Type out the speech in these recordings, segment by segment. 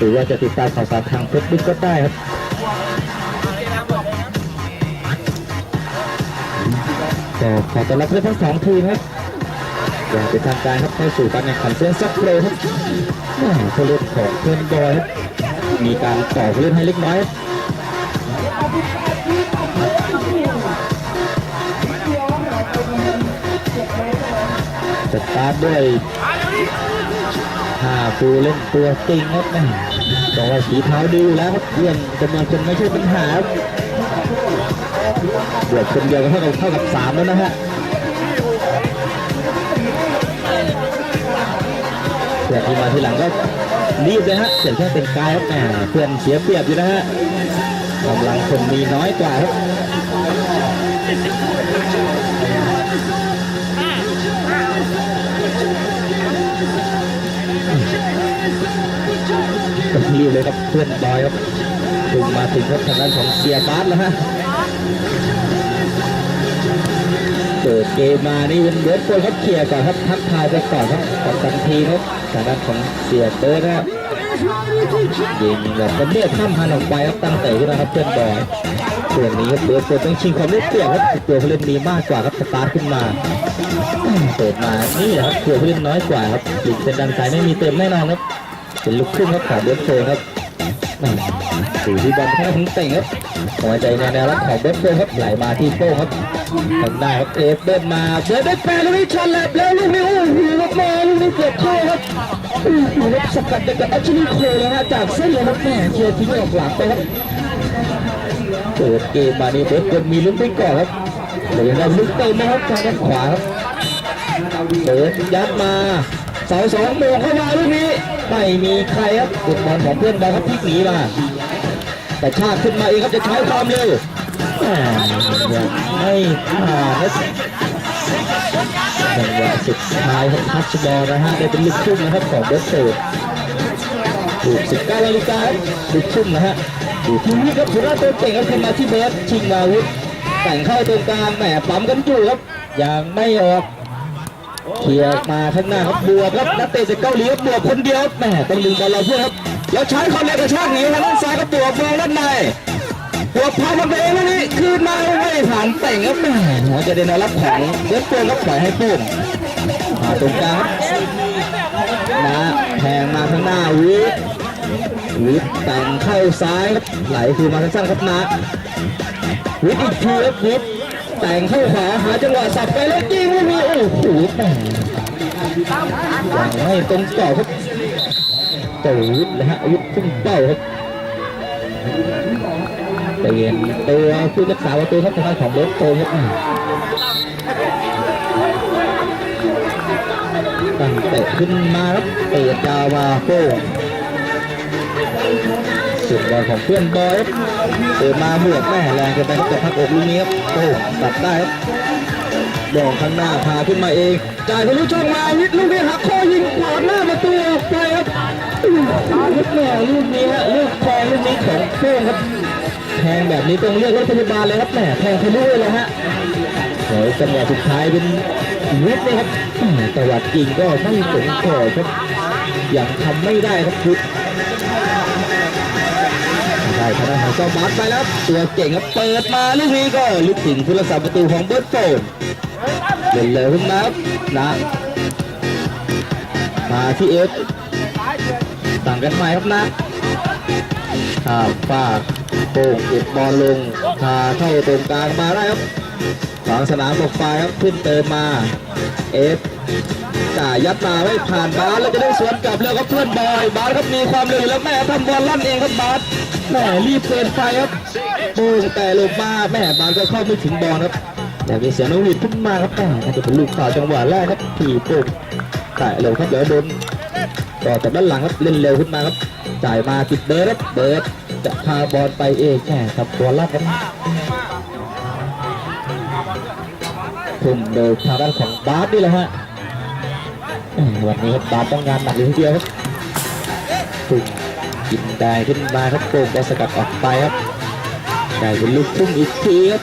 หรือว่าจะติดตามข่าวสารทางเฟซบุ๊กก็ได้ครับก็ขอต้อนรับเพื่อนทั้งสองทีมครับอย่างเป็นทางการครับเข้าสู่การแข่งขันเส้นซักโปรครับแม่ผู้เล่นของเพื่อนบอยครับมีการต่อผู้เล่นให้เล็กน้อยครับสตาร์ด้วย ห้าผู้เล่นตัวจริงครับแม่บอกว่าสีเท้าดีแล้วครับเรื่องจำนวนคนไม่ใช่ปัญหาครับบวกคนเดียวก็เท่ากับเท่ากับสามแล้วนะฮะเพื่อนที่มาทีหลังก็รีบเลยฮะเสียแค่เป็นกายครับแหมเพื่อนเสียเปรียบอยู่นะฮะกำลังคนมีน้อยกว่าครับ รีบเลยครับเพื่อนบอยครับถึงมาถึงครับทางด้านของเสียบาสแล้วฮะเปิดเกมมานี่เป็นเบิร์ดโฟนครับเคลียร์ก่อนครับทักทายไปก่อนครับกับทันทีครับทางด้านของเสียเบิร์ดนะครับยิงแบบกระเบียดข้ามพันออกไปครับตั้งแต่ขึ้นนะครับเพื่อนบอยส่วนนี้ครับเบิร์ดโฟนต้องชิงความได้เปรียบครับตัวผู้เล่นดีมากกว่าครับสตาร์ทขึ้นมาเปิดมานี่แหละครับตัวผู้เล่นน้อยกว่าครับหลีกเป็นดันซ้ายไม่มีเต็มแน่นอนครับ เป็นลูกครึ่งครับของเบิร์ดโฟนครับดูที่บอลแค่ถึงเต่งครับหัวใจในแนวรับของเบิร์ดโฟนครับไหลมาที่โป้งครับทำได้ครับเอฟเดินมาเดินได้แปดลูกนี้ชนแลบแล้วลูกนี้โอ้โหลูกม่ลูกนี้เกือบเข้าครับโอ้โหครับสกัดจากอัชลีโคเลยฮะจากเส้นเลยครับแม่เคลียร์ทิ้งออกหลังไปครับเปิดเกมมานี่เบิร์ดเกินมีลุ้นไปก่อนครับเดี๋ยวยังได้ลุ้นเติมนะครับทางด้านขวาครับเปิดยัดมา เสาสองโมงเข้ามาลูกนี้ไม่มีใครครับกดบอลของเพื่อนบอลครับพลิกหนีมาแต่ชาติขึ้นมาเองครับจะใช้ความเร็วไม่ผ่านครับจังหวะสุดท้ายของทัชบอลนะฮะได้เป็นลูกทุ่มนะครับของเบสเซอร์ถูก19นาฬิกาลูกทุ่มนะฮะดูทีนี้ครับถือว่าตัวเก่งครับเข้ามาที่เบสชิงมาวุธแต่งเข้าตรงกลางแหมปั๊มกันอยู่ครับยังไม่ออก เคลียร์มาข้างหน้าครับบวกครับนักเตะจากเกาหลีครับบวกคนเดียวแหมต้องดึงบอลเราเพื่อนครับแล้วใช้ความเร็วกระชากหนีทางด้านซ้ายครับบวกมองด้านในหัวพามันไปเองวันนี้คืนมาไม่ผ่านแต่งครับแม่หัวจะเดินรับของเดือดเปื้อนก็ปล่อยให้ปุ้มมาตรงกลางนะแทงมาข้างหน้าวิทวิทแต่งเข้าซ้ายครับไหลคือมาสั้นๆครับนะวิทอีกทีครับวิท แต่งเข้าขวาหาจังหวะสับไปแล้วยิงลูกนี้โอ้โหแม่ยังไม่ตรงต่อครับเจ้าวิทนะฮะวิทพุ่งเป้าครับเปลี่ยนตัวผู้รักษาประตูครับทางของเบสโตครับตั้งเตะขึ้นมาครับเตะยาวาโป้ สุดบอลของเพื่อนบอยครับเตะมาบวกแม่แรงเกินไปครับจะพักอกลูกนี้ครับโป้ตัดได้ครับดองข้างหน้าพาขึ้นมาเองจ่ายทะลุช่องมาวิทลูกนี้หักข้อยิงขวาหน้าประตูออกไปครับลูกแม่ลูกนี้ฮะลูกแทงลูกนี้ของโป้งครับแทงแบบนี้ต้องเรียกรถพยาบาลเลยครับแหมแทงทะลุเลยฮะโอ้ยจังหวะสุดท้ายเป็นวุฒินะครับแต่ว่าจริงก็ไม่สมก่อครับยังทำไม่ได้ครับพุท ธได้ทางด้านของเจ้าบาสไปแล้วตัวเก่งครับเปิดมาลูกนี้ก็ลึกถึงผู้รักษาประตูของเบิร์ตโฟนเล่นเลยขึ้นมาครับนะมาที่เอฟต่างกันไหมครับนะข้ามฟากโป่งเก็บบอลลงพาเข้าตรงกลางมาได้ครับขวางสนามตกไฟครับขึ้นเติมมาเอฟจ่ายยัดมาไม่ผ่านบาสแล้วจะได้สวนกลับแล้วครับเพื่อนบอยบาสครับมีความเร็วแล้วแม่ทำบอลลั่นเองครับบาส แม่รีบเกินไปครับโป่แต่ลงมาแม่บาสก็เข้าไม่ถึงบอลครับแต่มีเสียงน้องหวิดขึ้นมาครับแม่น่าจะเป็นลูกข่าวจังหวะแรกครับที่โป่งแต่ลงครับเดี๋ยวโดนต่อจากด้านหลังครับเล่นเร็วขึ้นมาครับจ่ายมาติดเบิร์ดครับเบิร์ดจะพาบอลไปเองแค่ครับตัวลัดครับทุ่มโดยทางด้านของบาสนี่แหละฮะวันนี้ครับบาสต้องงานหนักเลยทีเดียวครับทุ่ม กินได้ขึ้นมาครับโป่งบอลสกัดออกไปครับได้เป็นลูกทุ่มอีกทีครับ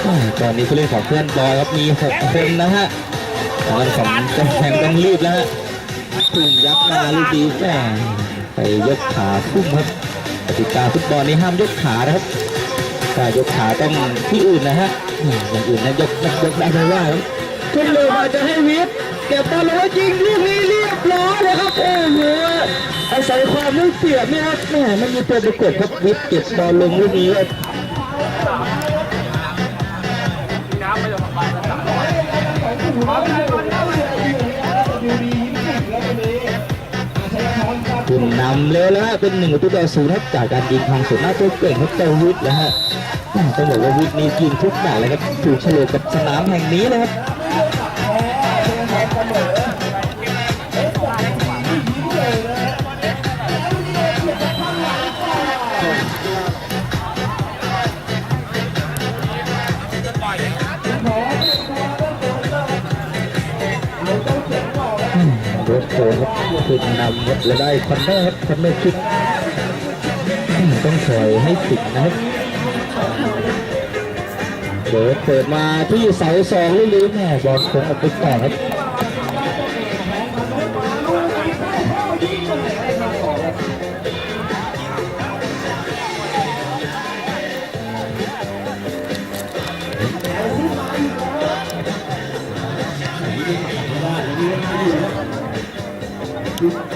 แหม่ตอนนี้ผู้เล่นของเพื่อนบอยครับมีหกคนนะฮะทางด้านของกำแพงต้องรีบแล้วฮะทุ่มยับมาลูกดีแม่ไปยกขาพุ่งครับกติกาฟุตบอลนี่ห้ามยกขานะครับถ้ายกขาต้องที่อื่นนะฮะอย่างอื่นนะยกยกยกได้ไม่ว่าครับขึ้นเลยมาจะให้วิทย์ เก็บบอลแล้วยิงลูกนี้เรียบร้อยนะครับโอ้โหอาศัยความไม่เปรียบเนี่ครับแหมมันมีตัวประกบครับวิทเก็บบอลลงลูกนี้ครับคุณนำแล้วฮะเป็นหนึ่งประตูต่อศูนย์ครับจากการยิงทางสุดหน้าตัวเก่งครับเจ้าวิทย์นะฮะต้องบอกว่าวิทย์นี่ยิงทุกแมตช์เลยครับถูกเฉลยกับสนามแห่งนี้เลยครับ ครับคุณนำครับและได้คอนเนอร์ครับคอนเนอร์คิกอืมต้องถอยให้ถึงนะครับเปิดเปิดมาที่เสาสองลืมๆแม่บอลคงออกไปก่อครับ นครับ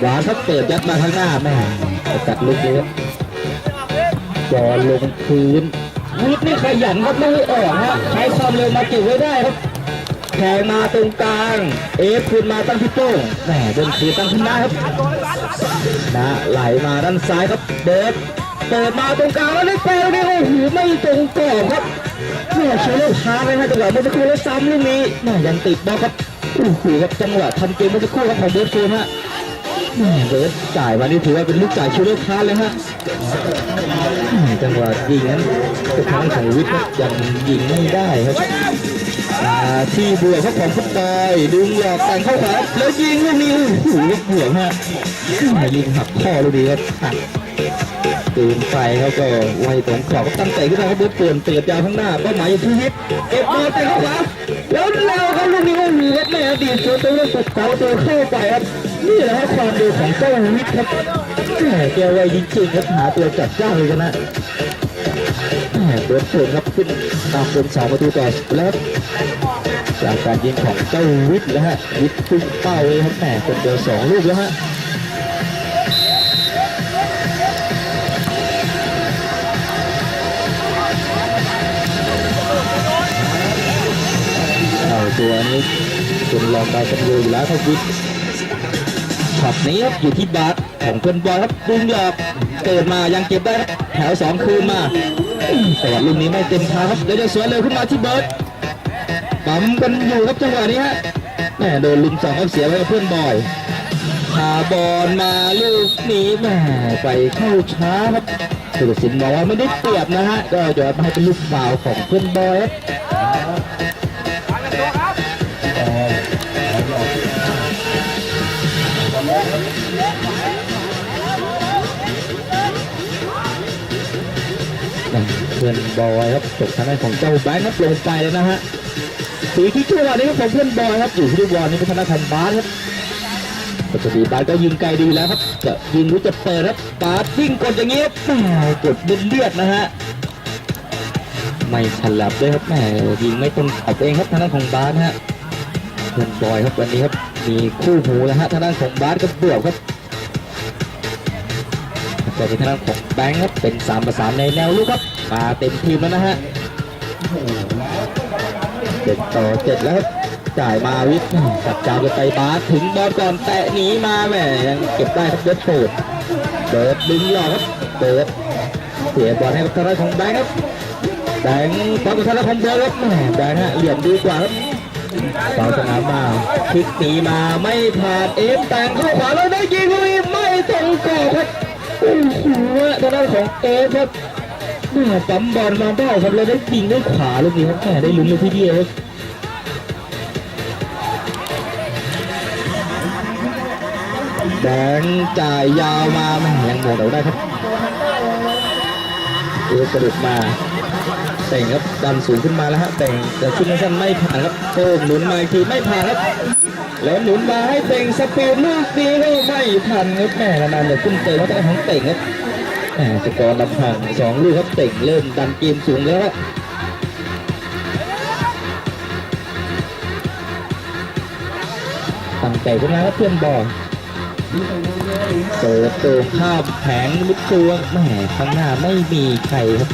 หวานครับเปิดยัดมาข้างหน้าแม่จัดลุกเยครับบอลงพื้นวิทย์นี่ขยันครับไม่ออกฮะใช้ความเร็วมาเก็บไว้ได้ครับ แขงมาตรงกลางเอฟคืนมาตั้งที่โป้งแหมเดินคืนตั้งขึ้นได้ครับนะไหลมาด้านซ้ายครับเดินเปิดมาตรงกลางแล้วได้เปลวนี่โอ้โหไม่ตรงกรอบครับเนี่ยเชลเลอร์ช้าไปนะจังหวะเมื่อสักครู่แล้วซ้ำลูกนี้แหมยังติดบอลครับโอ้โหครับจังหวะทำเกมเมื่อสักครู่ครับของเบิร์ดฟูลฮะแม่เบิร์ดจ่ายมานี่ถือว่าเป็นลูกจ่ายชิลเลอร์คาร์เลยฮะจังหวะยิงนั้นทุกครั้งของวิทย์ยังยิงไม่ได้ครับ ที่บวกครับของฟุตบอลดึงหลอกแต่งเข้าขวาแล้วยิงลูกนี้โอ้โหลูกบวฮะแม่ยิงหักข้อลูกนี้ครับหักตื่นไฟเขาก็ไวตรงขอบตั้งใจขึ้นมาครับเบิร์ดเปลี่ยนเปิดยาวข้างหน้าเป้าหมายอยู่ที่ฮิตเก็บบอลแต่งเข้าขวาแล้วแล้วครับลูกนี้โอ้โหครับแม่อดีตตัวตัวสุดเสาตัวเข้าไปครับนี่แหละครับความเร็วของเจ้าวิทย์ครับแหมแกไวจริงๆครับหาตัวจับเจ้าเลยชนะ หมเบิร์ดเปิดครับขึ้นตามเป็นสองประตูต่อแล้วจากการยิงของเจ้าวิทย์แล้วฮะวิทย์พุ่งเป้าเลยครับแหมคนเดียวสองลูกแล้วฮะเอาตัวนี้คุณลองไปกันดูอยู่แล้วครับวิทย์ช็อตนี้ครับอยู่ที่บาสของเพื่อนบอลครับดึงหลอกเกิดมายังเก็บได้ครับแถวสองคืนมา แต่ว่าลูกนี้ไม่เต็มทางครับเดี๋ยวจะสวนเร็วขึ้นมาที่เบิร์ดปั๊มกันอยู่ครับจังหวะนี้ฮะแม่โดนลุมสองครับเสียไว้กับเพื่อนบอยพาบอลมาลูกนี้แม่ไปเข้าช้าครับสุรสินบอกว่าไม่ได้เปรียบนะฮะก็จะให้เป็นลูกสาวของเพื่อนบอยครับ พื่อนบอยครับตกทางด้านของเจ้าแบงค์ครับลงไปแล้วนะฮะสีที่จังวะนี้ครับของเพื่อนบอยครับอยู่ที่บอลนี่เป็นทางด้านของบาสครับปกติบาสก็ยิงไกลดีแล้วครับจะยิงรือจะเปิดครับบาสวิ่งกดอย่างเงี้ยกดเลือดเลือดนะฮะไม่ฉลับด้วยครับแหมยิงไม่ตรงขอบเองครับทางด้านของบาสฮะเพื่อนบอยครับวันนี้ครับมีคู่หูแล้วฮะทางด้านของบาสก็เบื่อครับ ก็เป็นทางของแบงค์ครับเป็น3ประสานในแนวลูกครับมาเต็มทีมแล้วนะฮะเจ็ดต่อเจ็ดแล้วครับจ่ายมาวิทย์จับจาวไปบาสถึงบอลก่อนแตะหนีมาแหมยังเก็บได้ครับเบิร์ดโฟดเบิร์ดดึงหลอกครับเบิร์ดเสียบอลให้กับทางด้านของแบงค์ครับแบงค์ตอนกับทางด้านของเบิร์ดครับแหมแบงค์ฮะเหลี่ยมดีกว่าครับเปาสนามมาพลิกหนีมาไม่ผ่านเอฟแต่งเข้าขวาแล้วได้ยิงลูกไม่ตรงกรอบครับ โอ้โหทางด้านของเอฟครับแม่ปั๊มบอลมาได้ครับแล้วได้ยิงด้วยขวาลูกนี้ครับแม่ได้ลุ้นเลยทีเดียวครับแบงจ่ายยาวมาแม่ยังหมดเอาได้ครับเออกระดุกมาแต่งครับดันสูงขึ้นมาแล้วฮะแต่งแต่ชุดนั้นไม่ผ่านครับโต้งหนุนมาอีกทีไม่ผ่านครับ แล้วหนุนมาให้เต่งสปีดลูกนี้ก็ไม่ทันครับแม่นานๆเดี๋ยวขึ้นเตะแล้วแต่ของเต่งครับแหมสกอร์ลำพังสองลูกครับเต่งเริ่มดันเกมสูงแล้วครับตั้งใจขึ้นมาครับเพื่อนบอลเปิดตัวข้ามแผงลุกตัวแหมข้างหน้าไม่มีใครครับ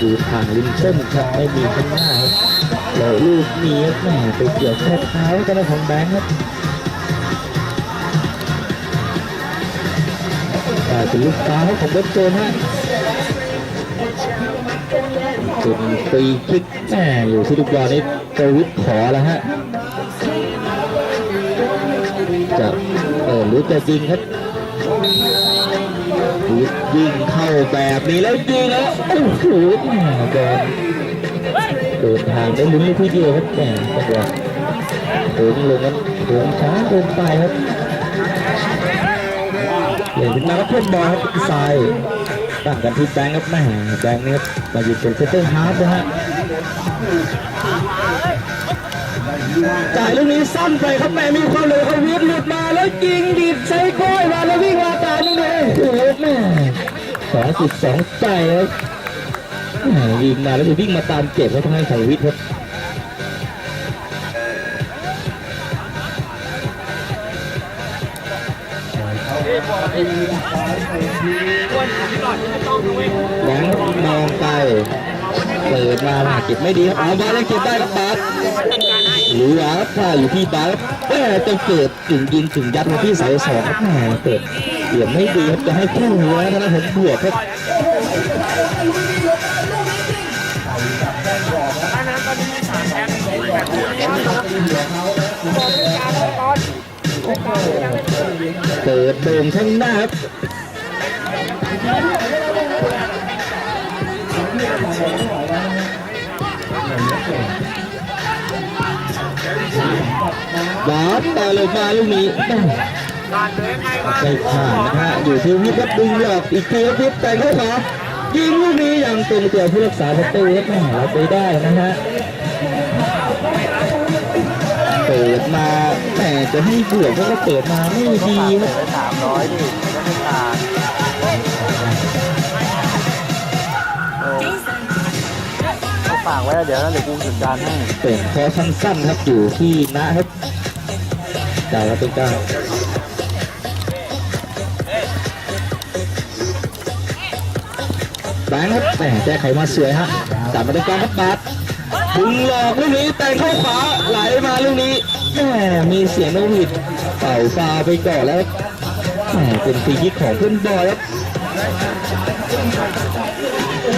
ดูทางริมเส้นครับไม่มีข้างหน้า แล้วลูกนี้ครับแหมไปเกี่ยวแค่เท้ากันของแบงค์ครับกลายเป็นลูกฟ้าของเบสโจนฮะส่วนฟรีคิกแหมอยู่ที่ลูกบอลนี้ประวิทย์ขอแล้วฮะจะเออรู้จะยิงครับวิทย์ยิงเข้าแบบนี้แล้วยิงแล้วโอ้โหแหมบอลเดินทางได้ลุ้นเลยทีเดียวครับแหมจังหวะโถงลงนั้นโถงช้าเกินไปครับเล่นขึ้นมาครับเพื่อนบอลครับทรายตั้งกันที่แบงค์ครับแม่แบงค์นี่ครับมาอยู่เป็นเซนเตอร์ฮาร์ฟนะฮะจ่ายลูกนี้สั้นไปครับแม่มีความเร็วเขาวิทย์หลุดมาแล้วยิงดีดใช้ก้อยมาแล้ววิ่งมาตามนี่เลยโอ้โหแม่สองจุดสองใจครับ ยิงมาแล้ววิ่งมาตามเก็บเขาทางให้ไทยวิทย์ครับแบงมองไปเปิดมาเก็บไม่ดีครับเอาบาแล้วเก็บได้ครับบาสหรือว่าถ้าอยู่ที่บาสแต่จะเกิดถึงยิงถึงยัดมาที่เสาสองครับแหมเปิดเดี๋ยวไม่ดีครับจะให้แค่หัวนะผมบวกครับ เปิดโด่งข้างหน้าครับบาสต่อเลยมาลูกนี้ไม่ผ่านนะฮะอยู่ที่วิทย์ครับดึงหลอกอีกทีครับวิทย์แต่งเข้าขวายิงลูกนี้อย่างตรงตัวผู้รักษาประตูครับแม่เราไปได้นะฮะ เปิดมาแต่จะให้บวกก็เปิดมาไม่ดีครับสามร้อยดิก็ไม่ขาดเขาฝากไว้เดี๋ยวนะเดี๋ยวกูจัดการให้เป็นคอสั้นๆครับอยู่ที่นะครับจ่ายครับตรงกลาแบงค์ครับแหมแก้ไขมาสวยฮะจับมาตรงกลางครับบาส ถึงหลอกลูกนี้แต่งเข้าขวาไหลมาลูกนี้แหมมีเสียงนกหวีดเป่าฟาไปก่อนแล้วแหมเป็นฟรีคิกของเพื่อนบอยครับ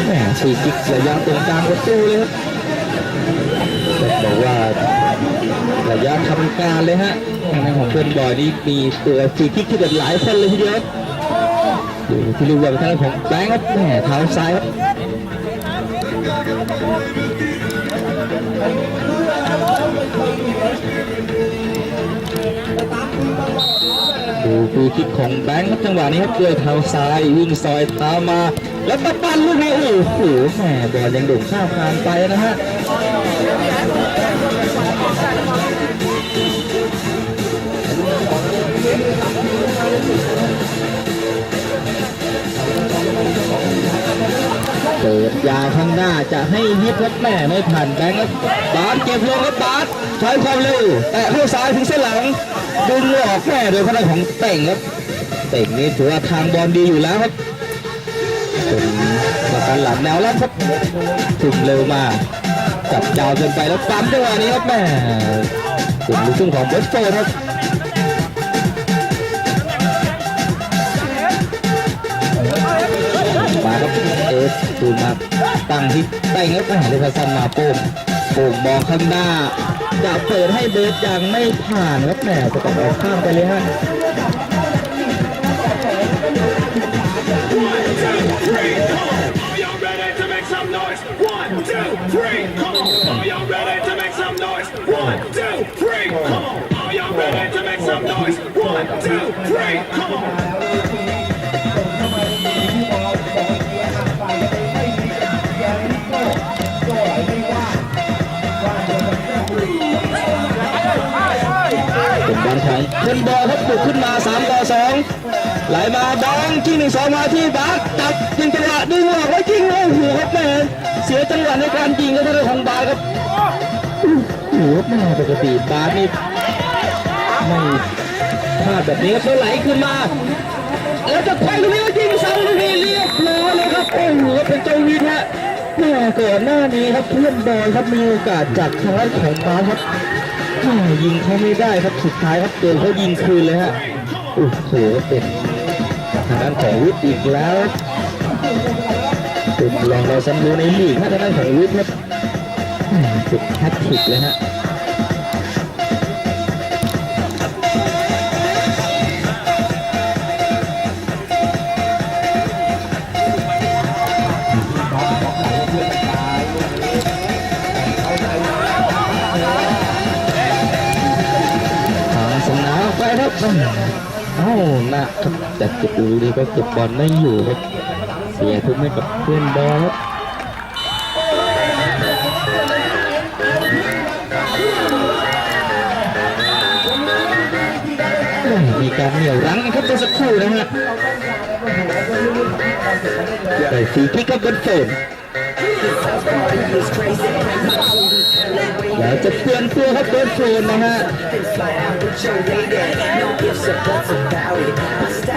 แหมฟรีคิกระยะตรงกลางประตูเลยครับบอกว่าระยะทำการเลยฮะทางด้านของเพื่อนบอยนี่มีตัวฟรีคิกที่เด็ดหลายคนเลยทีเดียวครับอยู่ที่ลูกบอลทางด้านของแบงค์ครับแหมเท้าซ้ายครับ ดูฟรีคิกของแบงค์ครับจังหวะนี้ครับด้วยเท้าซ้ายวิ่งซอยเท้ามา แล้วตะปันลูกนี้โอ้โหแหมบอลยังโด่งข้ามคานไปนะฮะ เปิดยาวข้างหน้าจะให้ฮิตครับแม่ไม่ผ่านแบงค์ครับบาสเก็บลงครับบาสใช้ความเร็วแตะเข้าซ้ายถึงเส้นหลังดึงออกแม่โดยพลังของเต่งครับเต่งนี่ถือว่าทางบอลดีอยู่แล้วครับเป็นประกันหลังแนวรับครับถึงเร็วมากจับยาวเกินไปแล้วปั๊มจังหวะนี้ครับแม่กลุ่มลูกทุ่งของเบสโฟครับ เอสดูมาตั้งที่ใต้เงื้อแหมเลยสันมาโป่งโป่งมองข้างหน้าจะเปิดให้เบสยังไม่ผ่านครับแหมจะต้องออกข้ามไปเลยฮะ มาบอลที่หนึ่งสองมาที่บาสตัดยิงจังหวะดึงออกไว้ยิงโอ้โหครับแม่เสียจังหวะในการยิงก็ได้ของบาสครับโอ้โหแม่ปกติบาสนี่ไม่พลาดแบบนี้ครับแล้วไหลขึ้นมาแล้วจะแทงตรงนี้แล้วยิงซ้ำตรงนี้เรียบร้อยเลยครับโอ้โหเป็นเจ้าวินฮะแม่ก่อนหน้านี้ครับเพื่อนบอลครับมีโอกาสจากทางด้านของบาสครับยิงเขาไม่ได้ครับสุดท้ายครับเดินเขายิงคืนเลยฮะโอ้โหเป็น ทางด้านของวิทย์อีกแล้วเป็นลองเราสำรวจในลีกฮะทางด้านของวิทย์ครับแม่สุดแฮตทริกเลยฮะทางสนามไปครับ เอ้านะครับ แต่เก็บดูดีก็เก็บบอลไม่อยู่ครับเสียทุกให้กับเพื่อนบอลมีการเหนี่ยวรั้งนะครับเมื่อสักครู่นะฮะได้ฟรีคิกกับบนโฟน แล้วจะเปลี่ยนตัวครับบนโฟนนะฮะ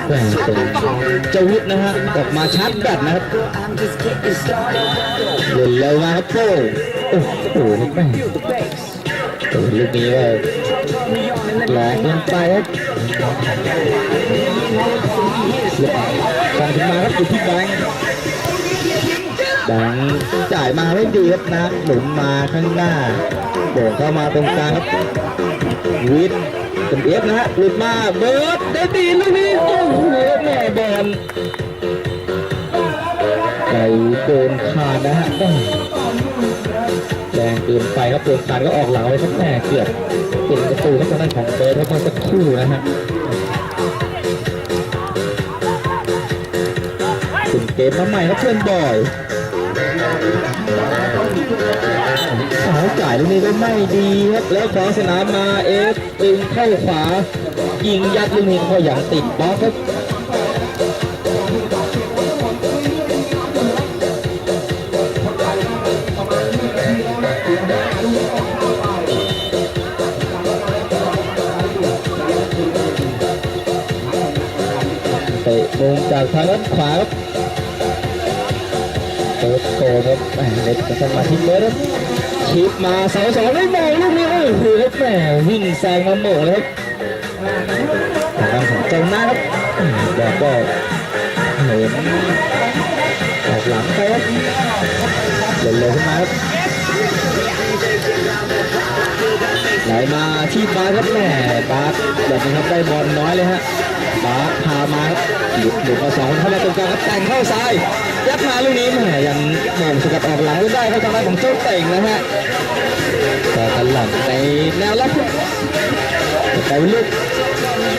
แหม่เป็นเจาวุฒนะฮะออกมาชาร์จแบตนะครับเล่นเร็วมาครับโป้โอ้โหแม่โอ้ลูกนี้ว่าแหลกลงไปครับสั่งขึ้นมาครับอยู่ที่แบงค์ แบงจ่ายมาไม่ดีครับนะหนุนมาข้างหน้าโด่งเข้ามาตรงกลางครับวิทย์เป็นเอฟนะฮะหลุดมาเบิร์ดได้ตีลูกนี้โอ้โหแม่บอลไก่โดนขาดนะฮะแรงเกินไปครับโดนขาดก็ออกหลังไปครับแม่เกือบเป็นประตูครับทางด้านของเบิร์ดครับเมื่อสักครู่นะฮะเป็นเกมมาใหม่ครับเพื่อนบอย สาวจ่ายลูกนี้ก็ไม่ดีครับแล้วขวางสนามมาเอฟตึงเข้าขวายิงยัดลูกนี้ก็อย่างติดบล็อกครับเตะมุมจากทางด้านขวาครับ เปิดโกครับแหมเล็ดกระสันมาที่เบิร์ดครับชิปมาเสาสองได้โมงลูกนี้โอ้โหครับแหม่วิ่งแซงมาโมงเลยครับทางด้านของเจ้าหน้าครับแล้วก็เห็นออกหลังไปครับเร็วๆขึ้นมาครับไหลมาที่บาสครับแหม่บาสแบบนี้ครับได้บอลน้อยเลยฮะ บาพามาครับหลุดหลุดมาสองคนเข้ามาตรงกลางครับแต่งเข้าซ้ายยัดมาลูกนี้แหมยังโมงสกัดออกหลังไม่ได้ครับทางด้านของเจ้าเต่งนะฮะแต่กันหลังในแนวรับครับแต่ลูก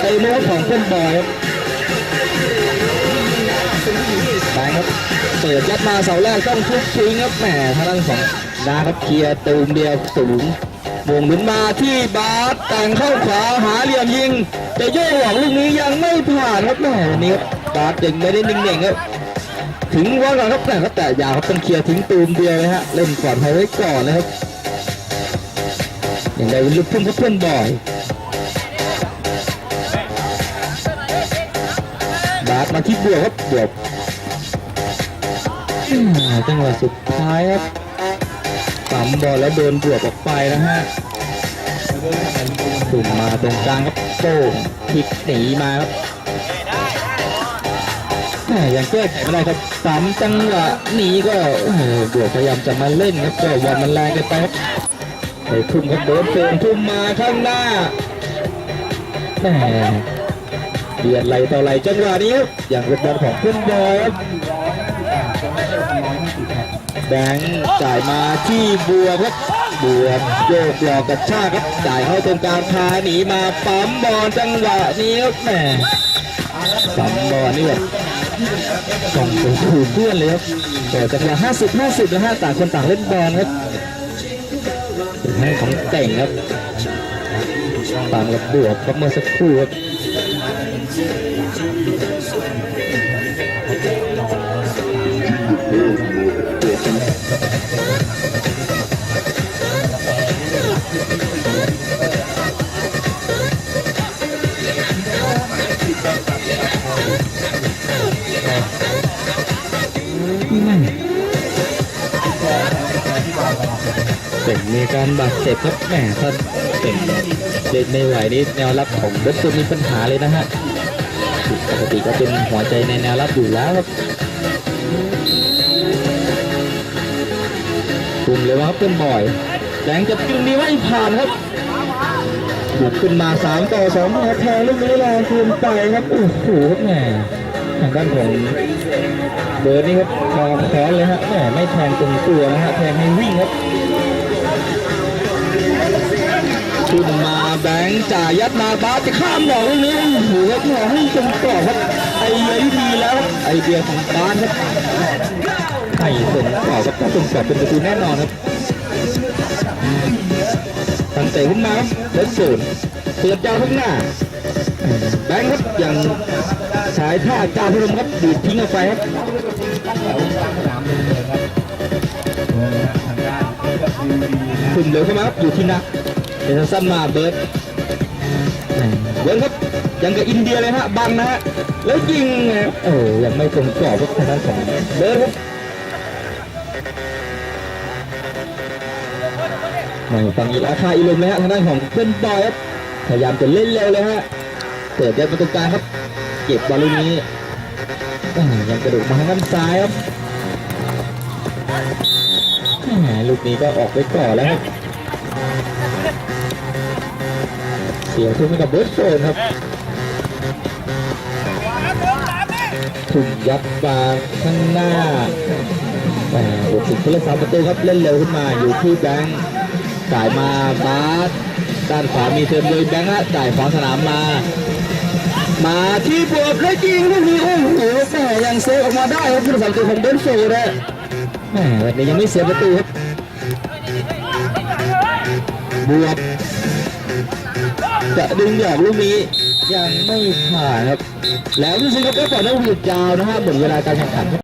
ไอ้โน้ตของเพื่อนบอยครับแบงครับเปิดยัดมาเสาแรกต้องทุกชิงครับแหมทางด้านของนะครับเคลียร์ตูมเดียวสูง วงหมุนมาที่บาสแต่งเข้าขวาหาเหลี่ยมยิงแต่โย่หวังลูกนี้ยังไม่ผ่านครับแม่วันนี้ครับบาสยังไม่ได้นิ่งๆครับถึงว่าก่อนครับแต่ครับแต่อยาวครับต้องเคลียร์ทิ้งตูมเดียวเลยฮะเล่นก่อนภัยไว้ก่อนนะครับอย่างไรเป็นลูกพุ่งครับเพื่อนบ่อยบาสมาที่บวกครับบวกจังหวะสุดท้ายครับ ปั๊มบอลแล้วโดนบวกออกไปนะฮะถุ่มมาตรงกลางครับโป้งพลิกหนีมาครับแหมยังแก้ไขไม่ได้ครับปั๊มจังหวะหนีก็โอ้โหบวกพยายามจะมาเล่นครับก็วันมันแรงกันไปครับไปทุ่มครับโดนเฟนทุ่มมาข้างหน้าแหมเบียดไหลต่อไหลจังหวะนี้อย่างเป็นบอลของเพื่อนบอล แบงค์จ่ายมาที่บัวครับบัวโยกหลอกกระชากครับจ่ายเข้าตรงกลางพาหนีมาปั๊มบอลจังหวะนี้ครับแหมสามบอลนี่แบบส่งถูถูเพื่อนเลยครับแต่จังหวะห้าสิบห้าสิบนะฮะต่างคนต่างเล่นบอลครับเป็นให้ของแต่งครับตางกับบวกครับเมื่อสักครู่ครับ เป็นมีการบาดเจ็บครับแหมถ้าเป็นเล่นไม่ไหวนี่แนวรับของเบสตูมีปัญหาเลยนะฮะปกติก็เป็นหัวใจในแนวรับอยู่แล้วครับ ลุ่มเลยว่าครับเป็นบ่อยแดงจะจึงนี้ไม่ผ่านครับบุกขึ้นมา3ต่อ2มาแทงลูกนี้แรอคืนไปครับโอ้โหครับแหมทางด้านของเบอร์นี่ครับคอแขนเลยฮะแหมไม่แทงตรงตัวนะฮะแทงให้วิ่งครับขึ้นมาแบงค์จ่ายยัดมาบาสจะข้ามดอกลูกนี้โอ้โหครับแหมให้ตรงกรอบครับไอเดียที่ดีแล้วไอเดียของบาสครับ ให้ตรงกรอบครับถ้าตรงกรอบเป็นประตูแน่นอนครับตั้งใจขึ้นมาครับเดินศูนเปิดยาวข้างหน้า แบงค์ครับยังฉายท่าก้าวพนมครับดีดทิ้งออกไปครับขึ้นเร็วเข้ามาครับอยู่ที่นักเดนสั้นมาเบิร์ดเบิร์ดครับยังกับอินเดียเลยฮะบังนะฮะแล้วยิงโอ้ยังไม่ตรงกรอบครับทางด้านของเบิร์ดครับ ไม่ฟังอีกอาคาอีลุมนะฮะทางด้านของเพื่อนบอยครับพยายามจะเล่นเร็วเลยฮะเปิดได้ประตูกางครับเก็บบอลลูกนี้ยังกระโดดมาทางด้านซ้ายครับลูกนี้ก็ออกไปก่อนแล้วครับเสียทุ่มให้กับเบิร์ดโฟนครับทุ่มยัดฟางข้างหน้าแหมบทสิงห์ผู้เล่นสามประตูครับเล่นเร็วขึ้นมาอยู่ที่แบงค์ จ่ายมาบาสด้านขวามีเทิร์นโดยแบงค์ฮะจ่ายขวางสนามมา มาที่บวกแล้วยิงลูกนี้โอ้โหแม่ยังเซฟออกมาได้ครับผู้รักษาประตูของเบนโฟนะแม่วันนี้ยังไม่เสียประตูครับบวกจะดึงหยอกลูกนี้ยังไม่ผ่านครับ แล้วที่สิงคโปร์ต่อเนื่องหยุดยาวนะฮะหมดเวลาการแข่งขันครับ